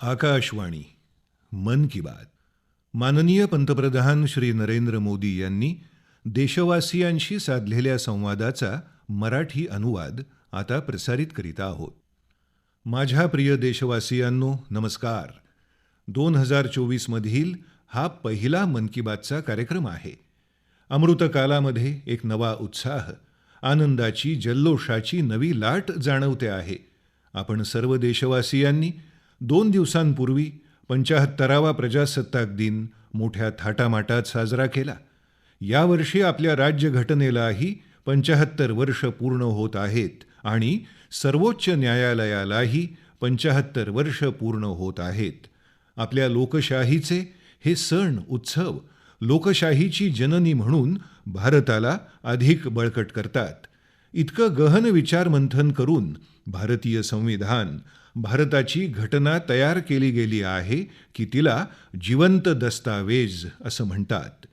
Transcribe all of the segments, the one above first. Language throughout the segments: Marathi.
आकाशवाणी मन की बात. माननीय पंतप्रधान श्री नरेंद्र मोदी यांनी देशवासियांशी साधलेल्या संवादाचा मराठी अनुवाद आता प्रसारित करीत आहोत. माझ्या प्रिय देशवासियांनो नमस्कार. दोन हजार चोवीसमधील हा पहिला मन की बातचा कार्यक्रम आहे. अमृतकालामध्ये एक नवा उत्साह आनंदाची जल्लोषाची नवी लाट जाणवते आहे. आपण सर्व देशवासियांनी दोन दिवसांपूर्वी पंचाहत्तरावा प्रजासत्ताक दिन मोठ्या थाटामाटात साजरा केला. यावर्षी आपल्या राज्यघटनेलाही पंचाहत्तर वर्ष पूर्ण होत आहेत आणि सर्वोच्च न्यायालयालाही पंचाहत्तर वर्ष पूर्ण होत आहेत. आपल्या लोकशाहीचे हे सण उत्सव लोकशाहीची जननी म्हणून भारताला अधिक बळकट करतात. इतकं गहन विचारमंथन करून भारतीय संविधान भारताची घटना तयार केली गेली आहे की तिला जिवंत दस्तावेज असं म्हणतात.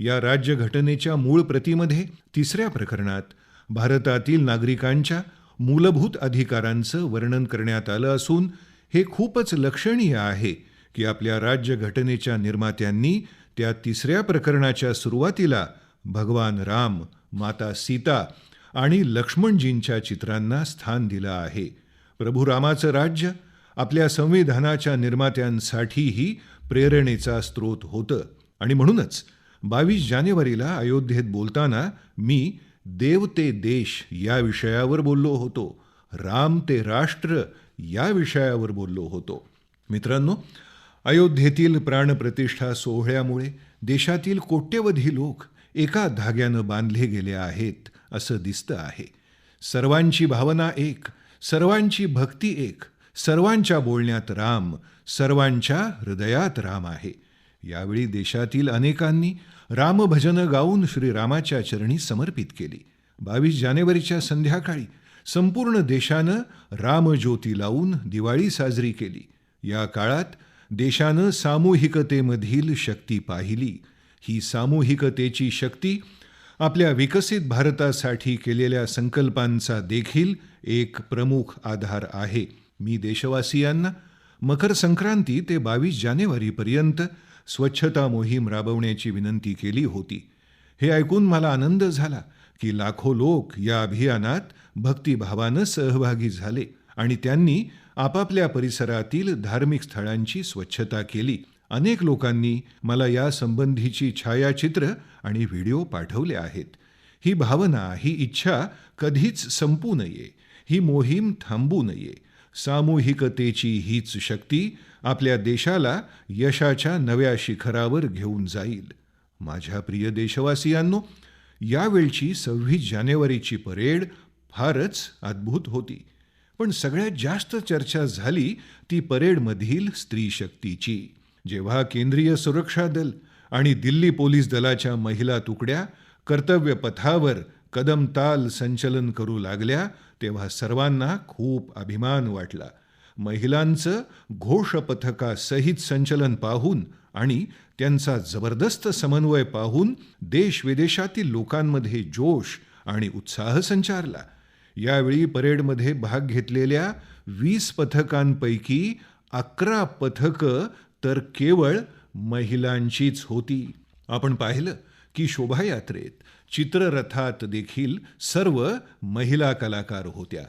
या राज्यघटनेच्या मूळ प्रतीमध्ये तिसऱ्या प्रकरणात भारतातील नागरिकांच्या मूलभूत अधिकारांचं वर्णन करण्यात आलं असून हे खूपच लक्षणीय आहे की आपल्या राज्यघटनेच्या निर्मात्यांनी त्या तिसऱ्या प्रकरणाच्या सुरुवातीला भगवान राम माता सीता आणि लक्ष्मणजींच्या चित्रांना स्थान दिलं आहे. प्रभू रामाचं राज्य आपल्या संविधानाच्या निर्मात्यांसाठीही प्रेरणेचा स्रोत होतं. आणि म्हणूनच बावीस जानेवारीला अयोध्येत बोलताना मी देव ते देश या विषयावर बोललो होतो. राम ते राष्ट्र या विषयावर बोललो होतो. मित्रांनो अयोध्येतील प्राणप्रतिष्ठा सोहळ्यामुळे देशातील कोट्यवधी लोक एका धाग्यानं बांधले गेले आहेत. असं दिसतं आहे. सर्वांची भावना एक सर्वांची भक्ती एक सर्वांच्या बोलण्यात राम सर्वांच्या हृदयात राम आहे. यावेळी देशातील अनेकांनी रामभजनं गाऊन श्रीरामाच्या चरणी समर्पित केली. बावीस जानेवारीच्या संध्याकाळी संपूर्ण देशानं रामज्योती लावून दिवाळी साजरी केली. या काळात देशानं सामूहिकतेमधील शक्ती पाहिली. ही सामूहिकतेची शक्ती आपल्या विकसित भारतासाठी केलेल्या संकल्पांचा देखील एक प्रमुख आधार आहे. मी देशवासियांना मकर संक्रांती ते बावीस जानेवारीपर्यंत स्वच्छता मोहीम राबवण्याची विनंती केली होती. हे ऐकून मला आनंद झाला की लाखो लोक या अभियानात भक्तिभावानं सहभागी झाले आणि त्यांनी आपापल्या परिसरातील धार्मिक स्थळांची स्वच्छता केली. अनेक लोकांनी मला या संबंधीची छायाचित्र आणि व्हिडिओ पाठवले आहेत. ही भावना ही इच्छा कधीच संपू नये. ही मोहीम थांबू नये. सामूहिकतेची हीच शक्ती आपल्या देशाला यशाच्या नव्या शिखरावर घेऊन जाईल. माझ्या प्रिय देशवासियांनो यावेळची सव्वीस जानेवारीची परेड फारच अद्भुत होती. पण सगळ्यात जास्त चर्चा झाली ती परेडमधील स्त्री शक्तीची. जेव्हा केंद्रीय सुरक्षा दल आणि दिल्ली पोलीस दलाच्या महिला तुकड्या कर्तव्य पथावर कदम ताल संचलन करू लागल्या तेव्हा सर्वांना खूप अभिमान वाटला. महिलांचं घोष पथकासहित संचलन पाहून आणि त्यांचा जबरदस्त समन्वय पाहून देश विदेशातील लोकांमध्ये जोश आणि उत्साह संचारला. यावेळी परेडमध्ये भाग घेतलेल्या वीस पथकांपैकी अकरा पथकं तर केवळ महिलांचीच होती. आपण पाहिलं की शोभायात्रेत चित्ररथात देखील सर्व महिला कलाकार होत्या.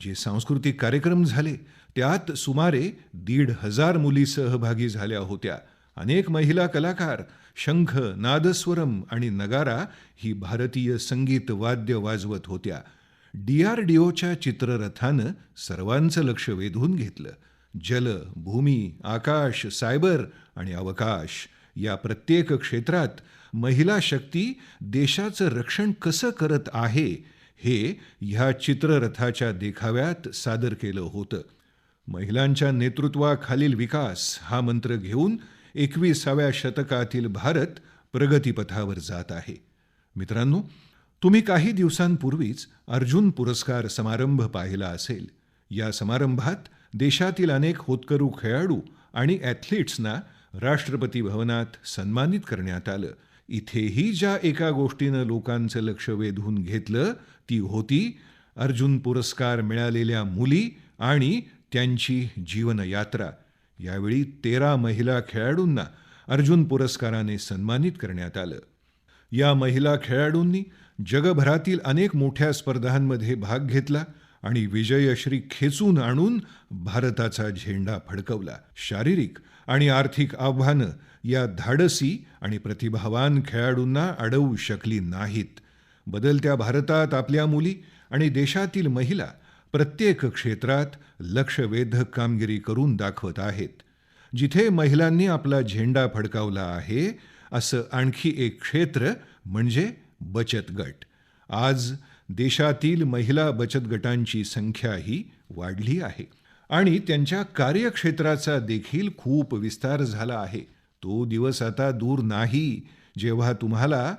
जे सांस्कृतिक कार्यक्रम झाले त्यात सुमारे दीड हजार मुली सहभागी झाल्या होत्या. अनेक महिला कलाकार शंख नादस्वरम आणि नगारा ही भारतीय संगीत वाद्य वाजवत होत्या. डीआरडीओच्या चित्ररथानं सर्वांचं लक्ष वेधून घेतलं. जल भूमी आकाश सायबर आणि अवकाश या प्रत्येक क्षेत्रात महिला शक्ती देशाचं रक्षण कसं करत आहे हे ह्या चित्ररथाच्या देखाव्यात सादर केलं होतं. महिलांच्या नेतृत्वाखालील विकास हा मंत्र घेऊन एकविसाव्या शतकातील भारत प्रगतीपथावर जात आहे. मित्रांनो तुम्ही काही दिवसांपूर्वीच अर्जुन पुरस्कार समारंभ पाहिला असेल. या समारंभात देशातील अनेक होतकरू खेळाडू आणि ॲथलीट्सना राष्ट्रपती भवनात सन्मानित करण्यात आलं. इथेही ज्या एका गोष्टीनं लोकांचं लक्ष वेधून घेतलं ती होती अर्जुन पुरस्कार मिळालेल्या मुली आणि त्यांची जीवनयात्रा. यावेळी तेरा महिला खेळाडूंना अर्जुन पुरस्काराने सन्मानित करण्यात आलं. या महिला खेळाडूंनी जगभरातील अनेक मोठ्या स्पर्धांमध्ये भाग घेतला. आणि विजयश्री खेचून आणून भारताचा झेंडा फडकवला. शारीरिक आणि आर्थिक आव्हानं या धाडसी आणि प्रतिभावान खेळाडूंना अडवू शकली नाहीत. बदलत्या भारतात आपल्या मुली आणि देशातील महिला प्रत्येक क्षेत्रात लक्षवेधक कामगिरी करून दाखवत आहेत. जिथे महिलांनी आपला झेंडा फडकावला आहे असं आणखी एक क्षेत्र म्हणजे बचत गट. आज देशातील महिला बचत गटांची संख्याही वाढली आहे. आणि त्यांच्या कार्यक्षेत्राचा देखील खूप विस्तार झाला आहे. तो दिवस आता दूर नाही. जेव्हा तुम्हाला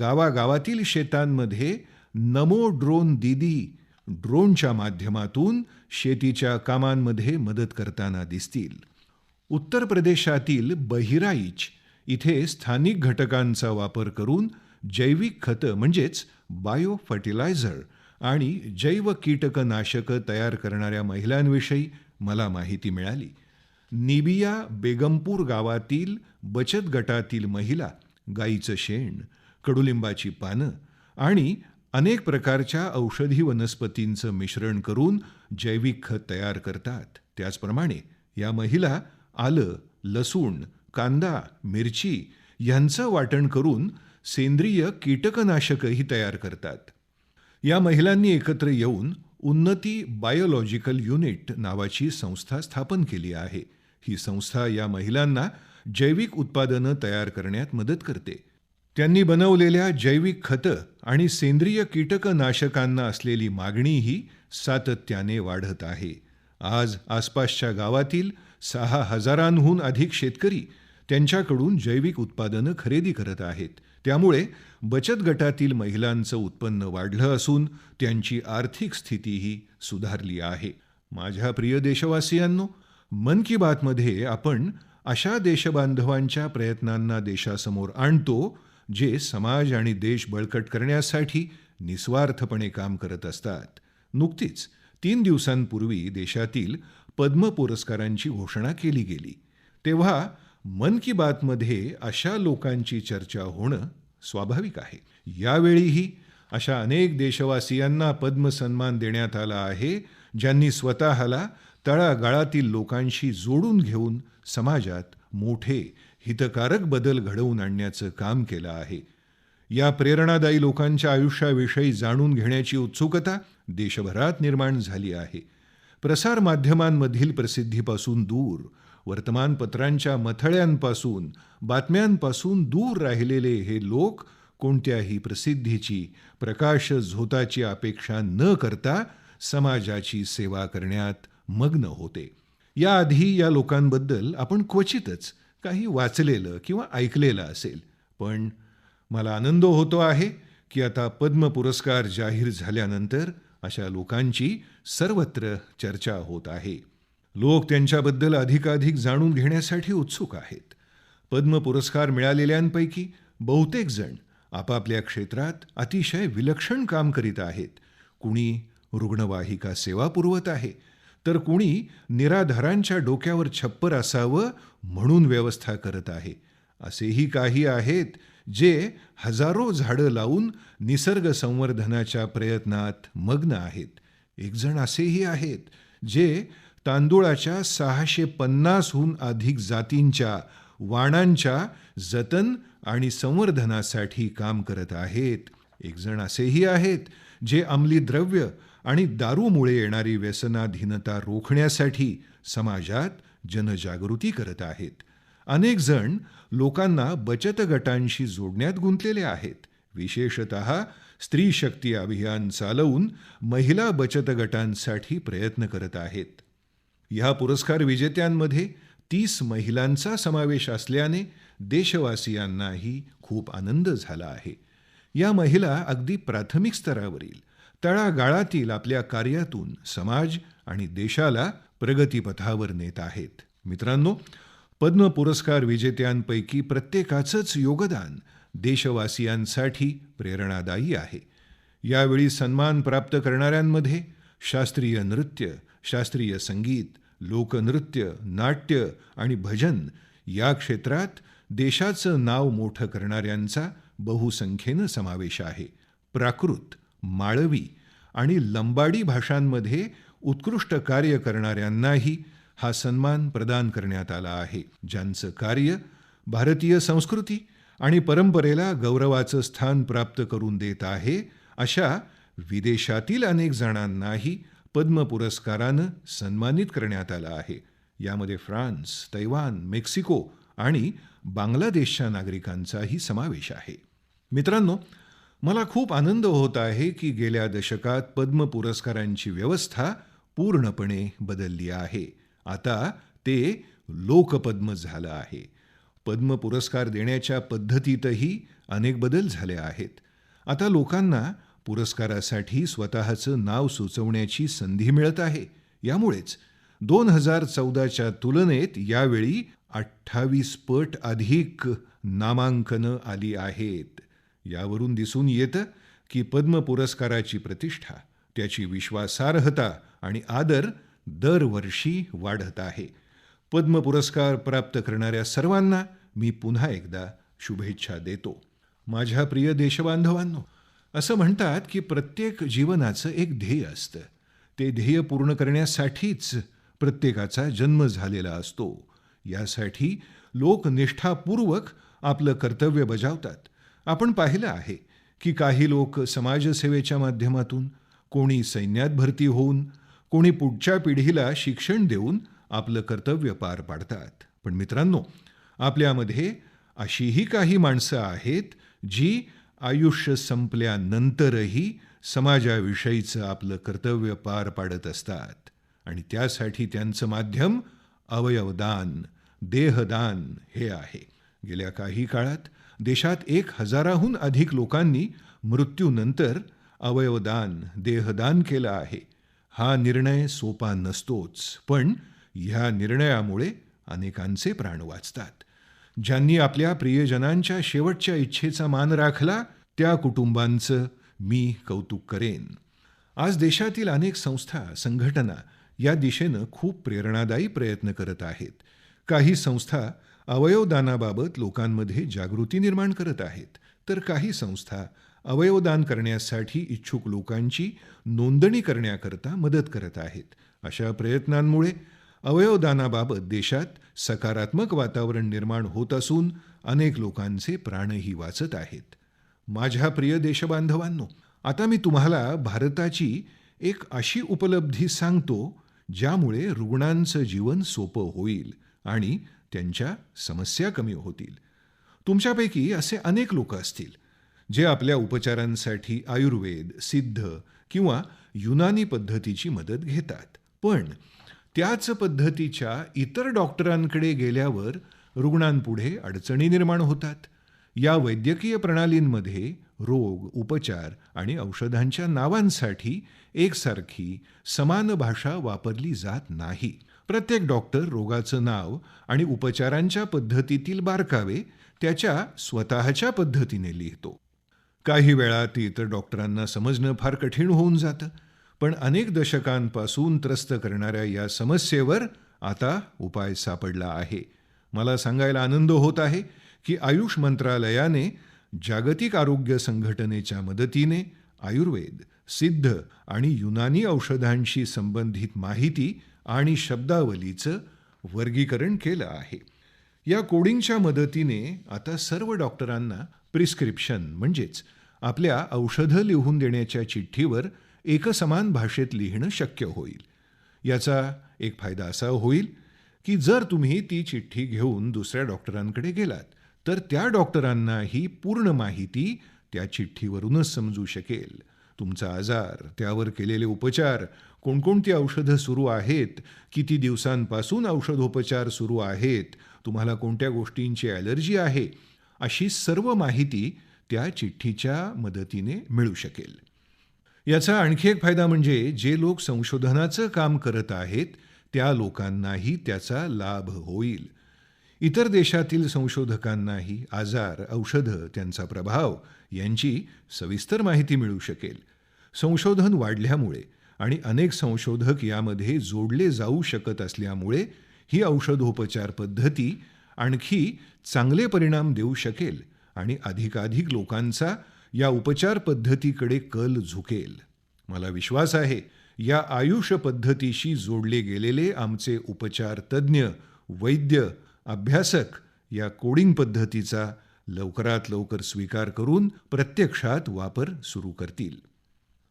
गावागावातील शेतांमध्ये नमो ड्रोन दीदी ड्रोनच्या माध्यमातून शेतीच्या कामांमध्ये मदत करताना दिसतील. उत्तर प्रदेशातील बहिराईच इथे स्थानिक घटकांचा वापर करून जैविक खतं म्हणजेच बायो फर्टिलायझर आणि जैव कीटकनाशकं तयार करणाऱ्या महिलांविषयी मला माहिती मिळाली. निबिया बेगमपूर गावातील बचत गटातील महिला गाईचं शेण कडुलिंबाची पानं आणि अनेक प्रकारच्या औषधी वनस्पतींचं मिश्रण करून जैविक खत तयार करतात. त्याचप्रमाणे या महिला आलं लसूण कांदा मिरची यांचं वाटण करून सेंद्रिय कीटकनाशकही तयार करतात. या महिलांनी एकत्र येऊन उन्नती बायोलॉजिकल युनिट नावाची संस्था स्थापन केली आहे. ही संस्था या महिलांना जैविक उत्पादनं तयार करण्यात मदत करते. त्यांनी बनवलेल्या जैविक खतं आणि सेंद्रिय कीटकनाशकांना असलेली मागणीही सातत्याने वाढत आहे. आज आसपासच्या गावातील सहा हजारांहून अधिक शेतकरी त्यांच्याकडून जैविक उत्पादनं खरेदी करत आहेत. त्यामुळे बचत गटातील महिलांचं उत्पन्न वाढलं असून त्यांची आर्थिक स्थितीही सुधारली आहे. माझ्या प्रिय देशवासियांनो मन की बातमध्ये आपण अशा देशबांधवांच्या प्रयत्नांना देशासमोर आणतो जे समाज आणि देश बळकट करण्यासाठी निस्वार्थपणे काम करत असतात. नुकतीच तीन दिवसांपूर्वी देशातील पद्म पुरस्कारांची घोषणा केली गेली. तेव्हा मन की बातमध्ये अशा लोकांची चर्चा होणं स्वाभाविक आहे. यावेळीही अशा अनेक देशवासियांना पद्म सन्मान देण्यात आला आहे ज्यांनी स्वतःला तळागाळातील लोकांशी जोडून घेऊन समाजात मोठे हितकारक बदल घडवून आणण्याचं काम केलं आहे. या प्रेरणादायी लोकांच्या आयुष्याविषयी जाणून घेण्याची उत्सुकता देशभरात निर्माण झाली आहे. प्रसार माध्यमांमधील प्रसिद्धीपासून दूर वर्तमानपत्रांच्या मथळ्यांपासून बातम्यांपासून दूर राहिलेले हे लोक कोणत्याही प्रसिद्धीची प्रकाश झोताची अपेक्षा न करता समाजाची सेवा करण्यात मग्न होते. याआधी या लोकांबद्दल आपण क्वचितच काही वाचलेलं किंवा ऐकलेलं असेल पण मला आनंद होतो आहे की आता पद्म पुरस्कार जाहीर झाल्यानंतर अशा लोकांची सर्वत्र चर्चा होत आहे. लोक त्यांच्याबद्दल अधिकाधिक जाणून घेण्यासाठी उत्सुक आहेत. पद्म पुरस्कार मिळालेल्यांपैकी बहुतेक जण आपापल्या क्षेत्रात अतिशय विलक्षण काम करीत आहेत. कुणी रुग्णवाहिका सेवा पुरवत आहे तर कुणी निराधारांच्या डोक्यावर छप्पर असावं म्हणून व्यवस्था करत आहे. असेही काही आहेत जे हजारो झाडं लावून निसर्ग संवर्धनाच्या प्रयत्नात मग्न आहेत. एकजण असेही आहेत जे तांदुळाच्या सहाशे पन्नासहून अधिक जातींच्या वाणांच्या जतन आणि संवर्धनासाठी काम करत आहेत. एक जण असेही आहेत जे अंमली द्रव्य आणि दारूमुळे येणारी व्यसनाधीनता रोखण्यासाठी समाजात जनजागृती करत आहेत. अनेक जण लोकांना बचत गटांशी जोडण्यात गुंतलेले आहेत. विशेषत स्त्री शक्ती अभियान चालवून महिला बचत गटांसाठी प्रयत्न करत आहेत. ह्या पुरस्कार विजेत्यांमध्ये तीस महिलांचा समावेश असल्याने देशवासियांनाही खूप आनंद झाला आहे. या महिला अगदी प्राथमिक स्तरावरील तळागाळातील आपल्या कार्यातून समाज आणि देशाला प्रगतीपथावर नेत आहेत. मित्रांनो पद्म पुरस्कार विजेत्यांपैकी प्रत्येकाचंच योगदान देशवासियांसाठी प्रेरणादायी आहे. यावेळी सन्मान प्राप्त करणाऱ्यांमध्ये शास्त्रीय नृत्य शास्त्रीय संगीत लोकनृत्य नाट्य आणि भजन या क्षेत्रात देशाचं नाव मोठं करणाऱ्यांचा बहुसंख्येनं समावेश आहे. प्राकृत माळवी आणि लंबाडी भाषांमध्ये उत्कृष्ट कार्य करणाऱ्यांनाही हा सन्मान प्रदान करण्यात आला आहे. ज्यांचं कार्य भारतीय संस्कृती आणि परंपरेला गौरवाचं स्थान प्राप्त करून देत आहे अशा विदेशातील अनेक जणांनाही पद्म पुरस्कारानं सन्मानित करण्यात आलं आहे. यामध्ये फ्रान्स तैवान मेक्सिको आणि बांगलादेशच्या नागरिकांचाही समावेश आहे. मित्रांनो मला खूप आनंद होत आहे की गेल्या दशकात पद्म पुरस्कारांची व्यवस्था पूर्णपणे बदलली आहे. आता ते लोकपद्म झालं आहे. पद्म पुरस्कार देण्याच्या पद्धतीतही अनेक बदल झाले आहेत. आता लोकांना पुरस्कारासाठी स्वतःचं नाव सुचवण्याची संधी मिळत आहे. यामुळेच दोन हजार चौदाच्या तुलनेत यावेळी अठ्ठावीस पट अधिक नामांकनं आली आहेत. यावरून दिसून येतं की पद्म पुरस्काराची प्रतिष्ठा त्याची विश्वासार्हता आणि आदर दरवर्षी वाढत आहे. पद्म पुरस्कार प्राप्त करणाऱ्या सर्वांना मी पुन्हा एकदा शुभेच्छा देतो. माझ्या प्रिय देशबांधवांनो असं म्हणतात की प्रत्येक जीवनाचं एक ध्येय असतं. ते ध्येय पूर्ण करण्यासाठीच प्रत्येकाचा जन्म झालेला असतो. यासाठी लोक निष्ठापूर्वक आपलं कर्तव्य बजावतात. आपण पाहिलं आहे की काही लोक समाजसेवेच्या माध्यमातून कोणी सैन्यात भरती होऊन कोणी पुढच्या पिढीला शिक्षण देऊन आपलं कर्तव्य पार पाडतात. पण मित्रांनो आपल्यामध्ये अशीही काही माणसं आहेत जी आयुष्य संपल्यानंतरही समाजाविषयीचं आपलं कर्तव्य पार पाडत असतात. आणि त्यासाठी त्यांचं माध्यम अवयवदान देहदान हे आहे. गेल्या काही काळात देशात एक हजाराहून अधिक लोकांनी मृत्यूनंतर अवयवदान देहदान केलं आहे. हा निर्णय सोपा नसतोच पण ह्या निर्णयामुळे अनेकांचे प्राण वाचतात. ज्यांनी आपल्या प्रियजनांच्या शेवटच्या इच्छेचा मान राखला त्या कुटुंबांचं मी कौतुक करेन. आज देशातील अनेक संस्था संघटना या दिशेनं खूप प्रेरणादायी प्रयत्न करत आहेत. काही संस्था अवयवदानाबाबत लोकांमध्ये जागृती निर्माण करत आहेत. तर काही संस्था अवयवदान करण्यासाठी इच्छुक लोकांची नोंदणी करण्याकरता मदत करत आहेत. अशा प्रयत्नांमुळे अवयवदानाबाबत देशात सकारात्मक वातावरण निर्माण होत असून अनेक लोकांचे प्राणही वाचत आहेत. माझ्या प्रिय देशबांधवांनो आता मी तुम्हाला भारताची एक अशी उपलब्धी सांगतो ज्यामुळे रुग्णांचं जीवन सोपं होईल आणि त्यांच्या समस्या कमी होतील. तुमच्यापैकी असे अनेक लोक असतील जे आपल्या उपचारांसाठी आयुर्वेद सिद्ध किंवा युनानी पद्धतीची मदत घेतात. पण त्याच पद्धतीच्या इतर डॉक्टरांकडे गेल्यावर रुग्णांपुढे अडचणी निर्माण होतात. या वैद्यकीय प्रणालींमध्ये रोग उपचार आणि औषधांच्या नावांसाठी एकसारखी समान भाषा वापरली जात नाही. प्रत्येक डॉक्टर रोगाचं नाव आणि उपचारांच्या पद्धतीतील बारकावे त्याच्या स्वतःच्या पद्धतीने लिहितो. काही वेळा ते इतर डॉक्टरांना समजणं फार कठीण होऊन जातं. पण अनेक दशकांपासून त्रस्त करणाऱ्या या समस्येवर आता उपाय सापडला आहे. मला सांगायला आनंद होत आहे की आयुष मंत्रालयाने जागतिक आरोग्य संघटनेच्या मदतीने आयुर्वेद सिद्ध आणि युनानी औषधांशी संबंधित माहिती आणि शब्दावलीचं वर्गीकरण केलं आहे. या कोडिंगच्या मदतीने आता सर्व डॉक्टरांना प्रिस्क्रिप्शन म्हणजेच आपल्या औषधं लिहून देण्याच्या चिठ्ठीवर एकसमान भाषेत लिहिणं शक्य होईल. याचा एक फायदा असा होईल की जर तुम्ही ती चिठ्ठी घेऊन दुसऱ्या डॉक्टरांकडे गेलात तर त्या डॉक्टरांनाही पूर्ण माहिती त्या चिठ्ठीवरूनच समजू शकेल. तुमचा आजार त्यावर केलेले उपचार कोणकोणती औषधं सुरू आहेत किती दिवसांपासून औषधोपचार सुरू आहेत तुम्हाला कोणत्या गोष्टींची ॲलर्जी आहे अशी सर्व माहिती त्या चिठ्ठीच्या मदतीने मिळू शकेल. याचा आणखी एक फायदा म्हणजे जे लोक संशोधनाचं काम करत आहेत त्या लोकांनाही त्याचा लाभ होईल. इतर देशातील संशोधकांनाही आजार औषधं त्यांचा प्रभाव यांची सविस्तर माहिती मिळू शकेल. संशोधन वाढल्यामुळे आणि अनेक संशोधक यामध्ये जोडले जाऊ शकत असल्यामुळे ही औषधोपचार पद्धती आणखी चांगले परिणाम देऊ शकेल आणि अधिकाधिक लोकांचा या उपचार पद्धतीकडे कल झुकेल. मला विश्वास आहे या आयुष पद्धतीशी जोडले गेलेले आमचे उपचार तज्ज्ञ वैद्य अभ्यासक या कोडिंग पद्धतीचा लवकरात लवकर स्वीकार करून प्रत्यक्षात वापर सुरू करतील.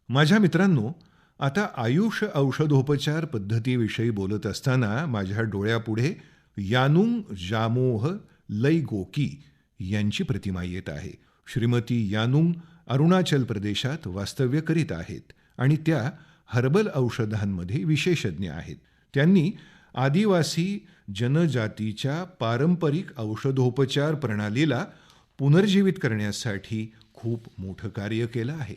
माझ्या मित्रांनो आता आयुष औषधोपचार पद्धतीविषयी बोलत असताना माझ्या डोळ्यापुढे यानुंग जामोह लैगोकी यांची प्रतिमा येत आहे. श्रीमती यानुंग अरुणाचल प्रदेशात वास्तव्य करीत आहेत आणि त्या हर्बल औषधांमध्ये विशेषज्ञ आहेत. त्यांनी आदिवासी जनजातीच्या पारंपरिक औषधोपचार प्रणालीला पुनर्जीवित करण्यासाठी खूप मोठं कार्य केलं आहे.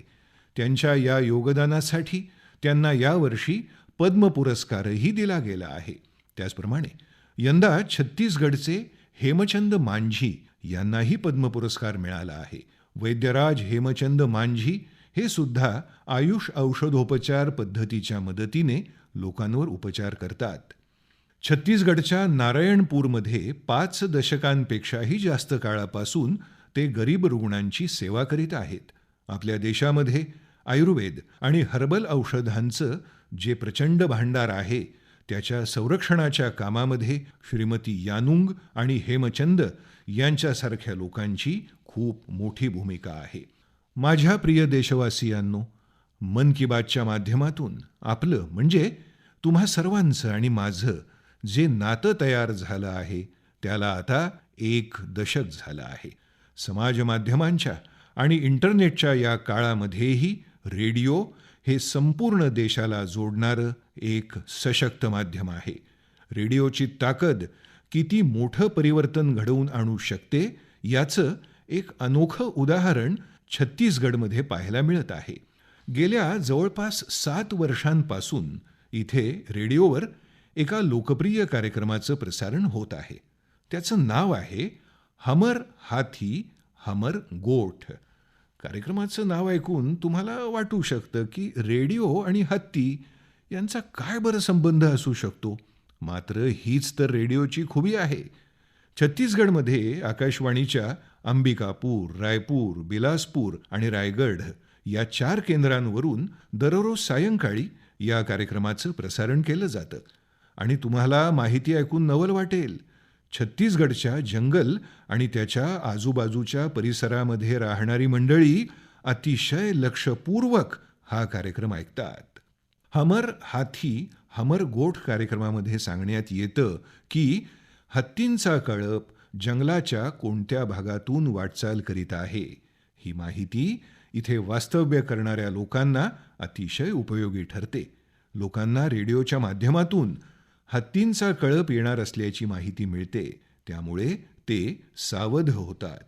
त्यांच्या या योगदानासाठी त्यांना यावर्षी पद्म पुरस्कारही दिला गेला आहे. त्याचप्रमाणे यंदा छत्तीसगडचे हेमचंद मांझी यांनाही पद्म पुरस्कार मिळाला आहे. वैद्यराज हेमचंद मांझी हे सुद्धा आयुष औषधोपचार पद्धतीच्या मदतीने लोकांवर उपचार करतात. छत्तीसगडच्या नारायणपूरमध्ये पाच दशकांपेक्षाही जास्त काळापासून ते गरीब रुग्णांची सेवा करीत आहेत. आपल्या देशामध्ये आयुर्वेद आणि हर्बल औषधांचं जे प्रचंड भांडार आहे त्याच्या संरक्षणाच्या कामामध्ये श्रीमती यानुंग आणि हेमचंद यांच्यासारख्या लोकांची खूप मोठी भूमिका आहे. माझ्या प्रिय देशवासियांनो मन की बातच्या माध्यमातून आपलं म्हणजे तुम्हा सर्वांचं आणि माझं जे नातं तयार झालं आहे त्याला आता एक दशक झालं आहे. समाज माध्यमांच्या आणि इंटरनेटच्या या काळामध्येही रेडिओ हे संपूर्ण देशाला जोडणारं एक सशक्त माध्यम आहे. रेडिओची ताकद किती मोठं परिवर्तन घडवून आणू शकते याचं एक अनोखं उदाहरण छत्तीसगडमध्ये पाहायला मिळत आहे. गेल्या जवळपास सात वर्षांपासून इथे रेडिओवर एका लोकप्रिय कार्यक्रमाचं प्रसारण होत आहे. त्याचं नाव आहे हमर हाथी हमर गोठ. कार्यक्रमाचं नाव ऐकून तुम्हाला वाटू शकतं की रेडिओ आणि हत्ती यांचा काय बरं संबंध असू शकतो. मात्र हीच तर रेडिओची खुबी आहे. छत्तीसगडमध्ये आकाशवाणीच्या अंबिकापूर रायपूर बिलासपूर आणि रायगढ या चार केंद्रांवरून दररोज सायंकाळी या कार्यक्रमाचं प्रसारण केलं जातं. आणि तुम्हाला माहिती ऐकून नवल वाटेल. छत्तीसगडच्या जंगल आणि त्याच्या आजूबाजूच्या परिसरामध्ये राहणारी मंडळी अतिशय लक्षपूर्वक हा कार्यक्रम ऐकतात. हमर हाथी हमर गोठ कार्यक्रमामध्ये सांगण्यात येतं की हत्तींचा कळप जंगलाच्या कोणत्या भागातून वाटचाल करीत आहे ही माहिती इथे वास्तव्य करणाऱ्या लोकांना अतिशय उपयोगी ठरते. लोकांना रेडिओच्या माध्यमातून हत्तींचा कळप येणार असल्याची माहिती मिळते त्यामुळे ते सावध होतात.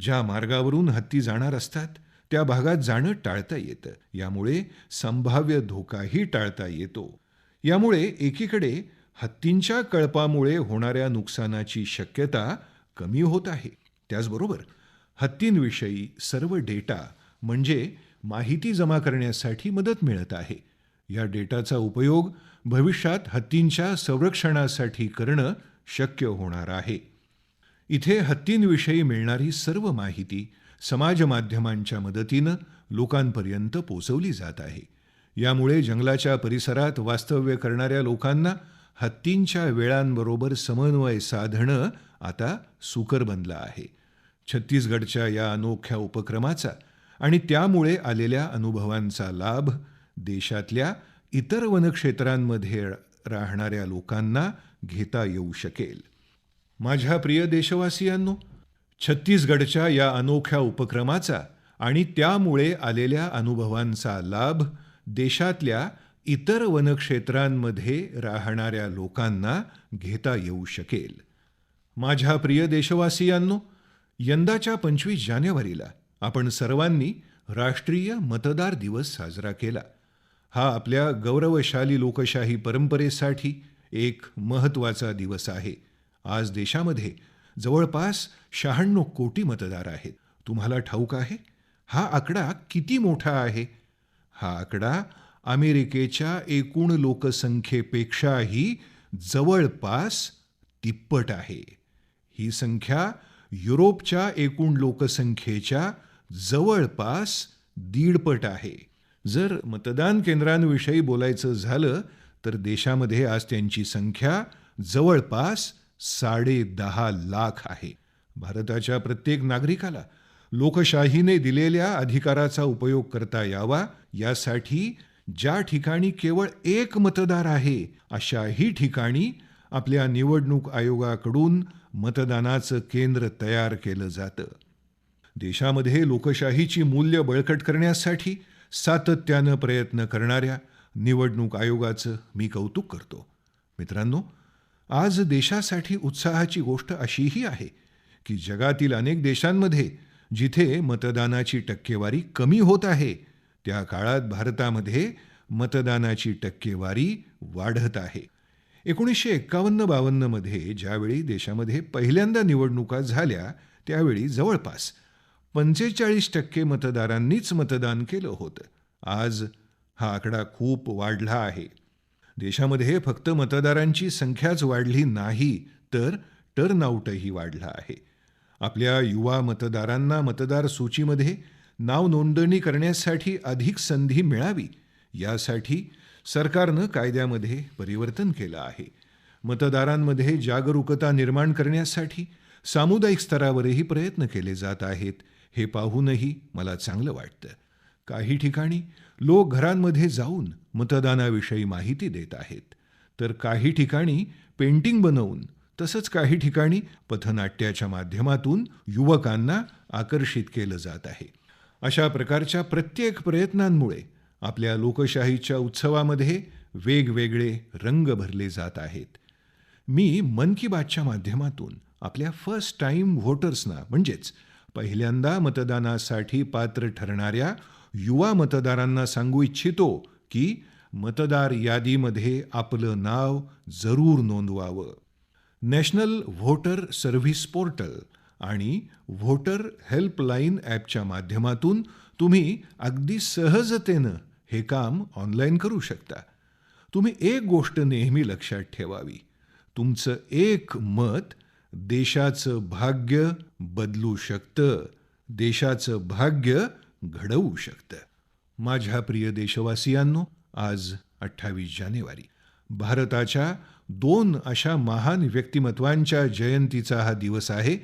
ज्या मार्गावरून हत्ती जाणार असतात त्या भागात जाणं टाळता येतं. यामुळे संभाव्य धोकाही टाळता येतो. यामुळे एकीकडे हत्तींच्या कळपामुळे होणाऱ्या नुकसानाची शक्यता कमी होत आहे. त्याचबरोबर हत्तींविषयी सर्व डेटा म्हणजे माहिती जमा करण्यासाठी मदत मिळत आहे. या डेटाचा उपयोग भविष्यात हत्तींच्या संरक्षणासाठी करणं शक्य होणार आहे. इथे हत्तींविषयी मिळणारी सर्व माहिती समाज माध्यमांच्या मदतीनं लोकांपर्यंत पोचवली जात आहे. यामुळे जंगलाच्या परिसरात वास्तव्य करणाऱ्या लोकांना हत्तींच्या वेळांबरोबर समन्वय साधणं आता सुकर बनलं आहे. छत्तीसगडच्या या अनोख्या उपक्रमाचा आणि त्यामुळे आलेल्या अनुभवांचा लाभ देशातल्या इतर वनक्षेत्रांमध्ये राहणाऱ्या लोकांना घेता येऊ शकेल. माझ्या प्रिय देशवासियांनो छत्तीसगडच्या या अनोख्या उपक्रमाचा आणि त्यामुळे आलेल्या अनुभवांचा लाभ देशातल्या इतर वनक्षेत्रांमध्ये राहणाऱ्या लोकांना घेता येऊ शकेल. माझ्या प्रिय देशवासियांनो यंदाच्या पंचवीस जानेवारीला आपण सर्वांनी राष्ट्रीय मतदार दिवस साजरा केला. हा आपल्या गौरवशाली लोकशाही परंपरेसाठी एक महत्त्वाचा दिवस आहे. आज देशामध्ये जवळपास शहाण्णव कोटी मतदार आहेत. तुम्हाला ठाऊक आहे? हा आकडा किती मोठा आहे? हा आकडा अमेरिकेच्या एकूण लोकसंख्येपेक्षाही जवळपास तिप्पट आहे. ही संख्या युरोपच्या एकूण लोकसंख्येच्या जवळपास दीडपट आहे. जर मतदान केंद्रांविषयी बोलायचं झालं तर देशामध्ये आज त्यांची संख्या जवळपास साडे दहा लाख आहे. भारताच्या प्रत्येक नागरिकाला लोकशाहीने दिलेल्या अधिकाराचा उपयोग करता यावा यासाठी ज्या ठिकाणी केवळ एक मतदार आहे अशाही ठिकाणी आपल्या निवडणूक आयोगाकडून मतदानाचं केंद्र तयार केलं जातं. देशामध्ये लोकशाहीची मूल्य बळकट करण्यासाठी सातत्यानं प्रयत्न करणाऱ्या निवडणूक आयोगाचं मी कौतुक करतो. मित्रांनो आज देशासाठी उत्साहाची गोष्ट अशीही आहे की जगातील अनेक देशांमध्ये जिथे मतदानाची टक्केवारी कमी होत आहे त्या काळात भारतामध्ये मतदानाची टक्केवारी वाढत आहे. एकोणीसशे एक्कावन्न बावन्नमध्ये ज्यावेळी देशामध्ये पहिल्यांदा निवडणुका झाल्या त्यावेळी जवळपास पंचेचाळीस टक्के मतदारांनीच मतदान केलं होतं. आज हा आकडा खूप वाढला आहे. देशामध्ये फक्त मतदारांची संख्याच वाढली नाही तर टर्नआउटही वाढला आहे. आपल्या युवा मतदारांना मतदार सूचीमध्ये नाव नोंदणी करण्यासाठी अधिक संधी मिळावी यासाठी सरकारनं कायद्यामध्ये परिवर्तन केलं आहे. मतदारांमध्ये जागरूकता निर्माण करण्यासाठी सामुदायिक स्तरावरही प्रयत्न केले जात आहेत. हे पाहूनही मला चांगलं वाटतं. काही ठिकाणी लोक घरांमध्ये जाऊन मतदानाविषयी माहिती देत आहेत. तर काही ठिकाणी पेंटिंग बनवून तसंच काही ठिकाणी पथनाट्याच्या माध्यमातून युवकांना आकर्षित केलं जात आहे. अशा प्रकारच्या प्रत्येक प्रयत्नांमुळे आपल्या लोकशाहीच्या उत्सवामध्ये वेगवेगळे रंग भरले जात आहेत. मी मन की बातच्या माध्यमातून आपल्या फर्स्ट टाईम व्होटर्सना म्हणजेच पहिल्यांदा मतदानासाठी पात्र ठरणाऱ्या युवा मतदारांना सांगू इच्छितो की मतदार यादीमध्ये आपलं नाव जरूर नोंदवावं. नॅशनल व्होटर सर्व्हिस पोर्टल आणि व्होटर हेल्पलाईन ॲपच्या माध्यमातून तुम्ही अगदी सहजतेनं हे काम ऑनलाईन करू शकता. तुम्ही एक गोष्ट नेहमी लक्षात ठेवावी. तुमचं एक मत देशाचं भाग्य बदलू शकतं. देशाचं भाग्य घडवू शकतं. माझ्या प्रिय देशवासियांनो आज अठ्ठावीस जानेवारी. भारताच्या दोन अशा महान व्यक्तिमत्वांच्या जयंतीचा हा दिवस आहे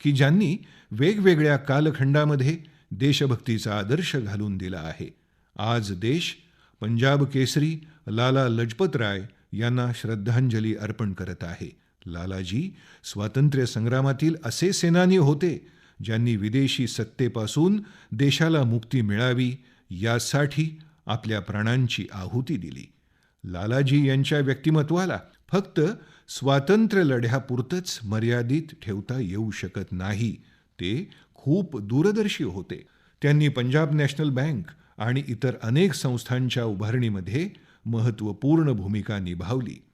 की ज्यांनी वेगवेगळ्या कालखंडामध्ये देशभक्तीचा आदर्श घालून दिला आहे. आज देश पंजाब केसरी लाला लजपत राय यांना श्रद्धांजली अर्पण करत आहे. लालाजी स्वातंत्र्य संग्रामातील असे सेनानी होते ज्यांनी विदेशी सत्तेपासून देशाला मुक्ती मिळावी यासाठी आपल्या प्राणांची आहुती दिली. लालाजी यांच्या व्यक्तिमत्वाला फक्त स्वातंत्र्य लढ्यापुरतंच मर्यादित ठेवता येऊ शकत नाही ते खूप दूरदर्शी होते. त्यांनी पंजाब नॅशनल बँक आणि इतर अनेक संस्थांच्या उभारणीमध्ये महत्त्वपूर्ण भूमिका निभावली.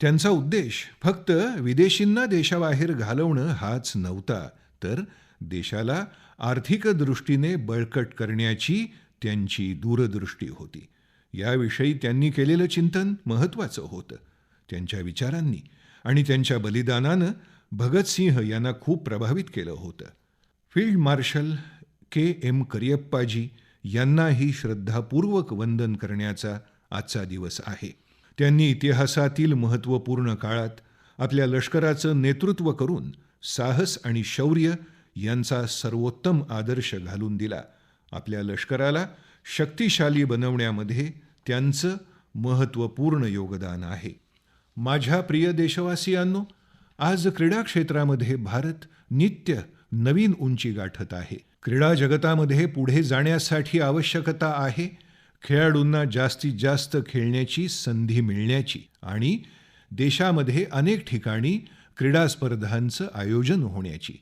त्यांचा उद्देश फक्त विदेशींना देशाबाहेर घालवणं हाच नव्हता तर देशाला आर्थिक दृष्टीने बळकट करण्याची त्यांची दूरदृष्टी होती. याविषयी त्यांनी केलेलं चिंतन महत्त्वाचं होतं. त्यांच्या विचारांनी आणि त्यांच्या बलिदानानं भगतसिंह यांना खूप प्रभावित केलं होतं. Field marshal K. एम. करियप्पाजी यांनाही श्रद्धापूर्वक वंदन करण्याचा आजचा दिवस आहे. त्यांनी इतिहासातील महत्त्वपूर्ण काळात आपल्या लष्कराचं नेतृत्व करून साहस आणि शौर्य यांचा सर्वोत्तम आदर्श घालून दिला. आपल्या लष्कराला शक्तिशाली बनवण्यामध्ये त्यांचं महत्त्वपूर्ण योगदान आहे. माझ्या प्रिय देशवासियांनो आज क्रीडा क्षेत्रामध्ये भारत नित्य नवीन उंची गाठत आहे. क्रीडा जगतामध्ये पुढे जाण्यासाठी आवश्यकता आहे खेळाडूंना जास्तीत जास्त खेळण्याची संधी मिळण्याची आणि देशामध्ये अनेक ठिकाणी क्रीडा स्पर्धांचं आयोजन होण्याची.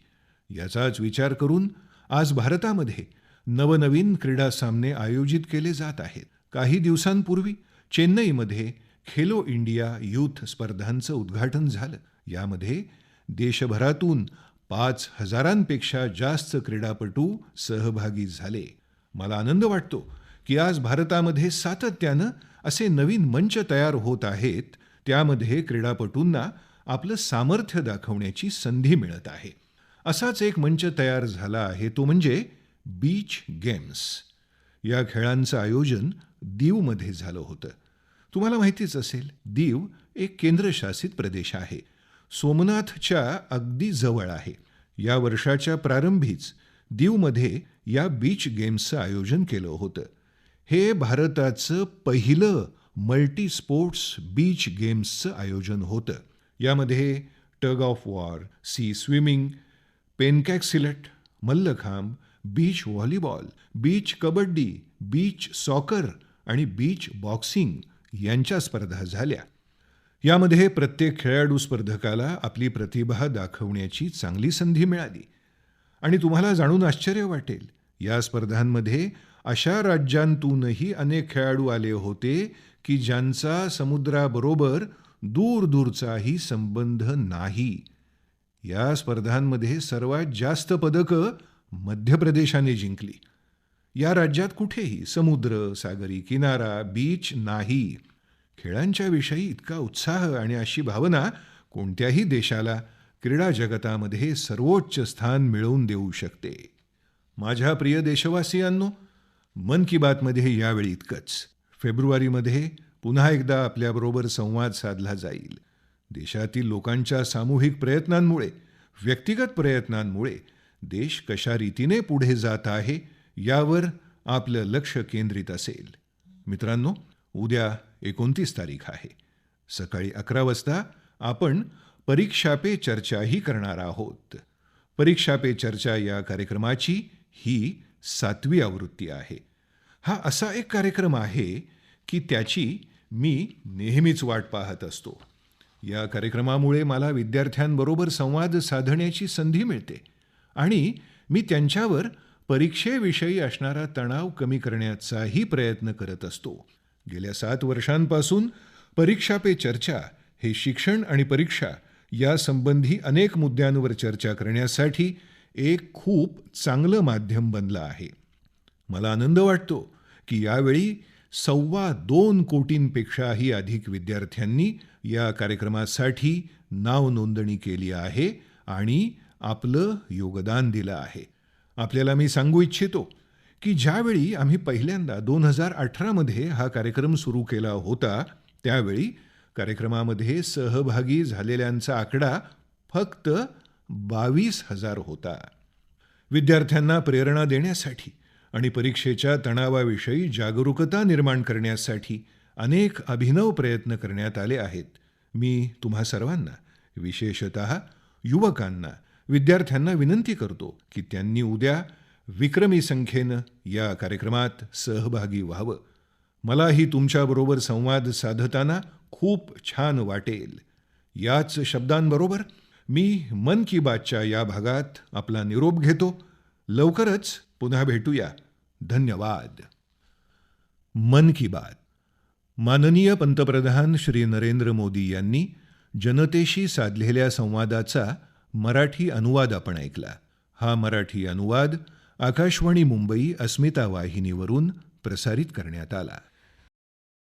याचाच विचार करून आज भारतामध्ये नवनवीन क्रीडा सामने आयोजित केले जात आहेत. काही दिवसांपूर्वी चेन्नईमध्ये खेलो इंडिया यूथ स्पर्धांचं उद्घाटन झालं. यामध्ये देशभरातून पाच हजारांपेक्षा जास्त क्रीडापटू सहभागी झाले. मला आनंद वाटतो की आज भारतामध्ये सातत्यानं असे नवीन मंच तयार होत आहेत त्यामध्ये क्रीडापटूंना आपलं सामर्थ्य दाखवण्याची संधी मिळत आहे. असाच एक मंच तयार झाला आहे तो म्हणजे बीच गेम्स. या खेळांचं आयोजन दीवमध्ये झालं होतं. तुम्हाला माहितीच असेल दीव एक केंद्रशासित प्रदेश आहे. सोमनाथच्या अगदी जवळ आहे. या वर्षाच्या प्रारंभीच दीवमध्ये या बीच गेम्सचं आयोजन केलं होतं. हे भारताचं पहिलं मल्टी स्पोर्ट्स बीच गेम्सचं आयोजन होतं. यामध्ये tug of war sea swimming पेनकॅक्सिलट Mallakhamb beach volleyball beach kabaddi beach soccer आणि बीच बॉक्सिंग यांच्या स्पर्धा झाल्या. यामध्ये प्रत्येक खेळाडू स्पर्धकाला आपली प्रतिभा दाखवण्याची चांगली संधी मिळाली. आणि तुम्हाला जाणून आश्चर्य वाटेल या स्पर्धांमध्ये अशा राज्यांतूनही अनेक खेळाडू आले होते की ज्यांचा समुद्राबरोबर दूरदूरचाही संबंध नाही. या स्पर्धांमध्ये सर्वात जास्त पदकं मध्य प्रदेशाने जिंकली. या राज्यात कुठेही समुद्र सागरी किनारा बीच नाही. खेळांच्या विषयी इतका उत्साह आणि अशी भावना कोणत्याही देशाला क्रीडा जगतामध्ये सर्वोच्च स्थान मिळवून देऊ शकते. माझ्या प्रिय देशवासियांनो मन की बातमध्ये यावेळी इतकंच. फेब्रुवारीमध्ये पुन्हा एकदा आपल्याबरोबर संवाद साधला जाईल. देशातील लोकांच्या सामूहिक प्रयत्नांमुळे व्यक्तिगत प्रयत्नांमुळे देश कशा रीतीने पुढे जात आहे यावर आपलं लक्ष केंद्रित असेल. मित्रांनो उद्या एकोणतीस तारीख आहे. सकाळी अकरा वाजता आपण परीक्षा पे चर्चाही करणार आहोत. परीक्षा पे चर्चा या कार्यक्रमाची ही सातवी आवृत्ती आहे. हा असा एक कार्यक्रम आहे की त्याची मी नेहमीच वाट पाहत असतो. या कार्यक्रमामुळे मला विद्यार्थ्यांबरोबर संवाद साधण्याची संधी मिळते आणि मी त्यांच्यावर परीक्षेविषयी असणारा तणाव कमी करण्याचाही प्रयत्न करत असतो. गेल्या सात वर्षांपासून परीक्षा पे चर्चा हे शिक्षण आणि परीक्षा यासंबंधी अनेक मुद्द्यांवर चर्चा करण्यासाठी एक खूप चांगलं माध्यम बनलं आहे. मला आनंद वाटतो की यावेळी सव्वा दोन कोटींपेक्षाही अधिक विद्यार्थ्यांनी या कार्यक्रमासाठी नाव नोंदणी केली आहे आणि आपलं योगदान दिलं आहे. आपल्याला मी सांगू इच्छितो की ज्यावेळी आम्ही पहिल्यांदा दोन हजार अठरामध्ये हा कार्यक्रम सुरू केला होता त्यावेळी कार्यक्रमामध्ये सहभागी झालेल्यांचा आकडा फक्त बावीस हजार होता. विद्यार्थ्यांना प्रेरणा देण्यासाठी आणि परीक्षेच्या तणावाविषयी जागरूकता निर्माण करण्यासाठी अनेक अभिनव प्रयत्न करण्यात आले आहेत. मी तुम्हा सर्वांना विशेषत युवकांना विद्यार्थ्यांना विनंती करतो की त्यांनी उद्या विक्रमी संख्येनं या कार्यक्रमात सहभागी व्हावं. मलाही तुमच्याबरोबर संवाद साधताना खूप छान वाटेल. याच शब्दांबरोबर मी मन की बातच्या या भागात आपला निरोप घेतो. लवकरच पुन्हा भेटूया. धन्यवाद. मन की बात. माननीय पंतप्रधान श्री नरेंद्र मोदी यांनी जनतेशी साधलेल्या संवादाचा मराठी अनुवाद आपण ऐकला. हा मराठी अनुवाद आकाशवाणी मुंबई अस्मिता वाहिनीवरून प्रसारित करण्यात आला.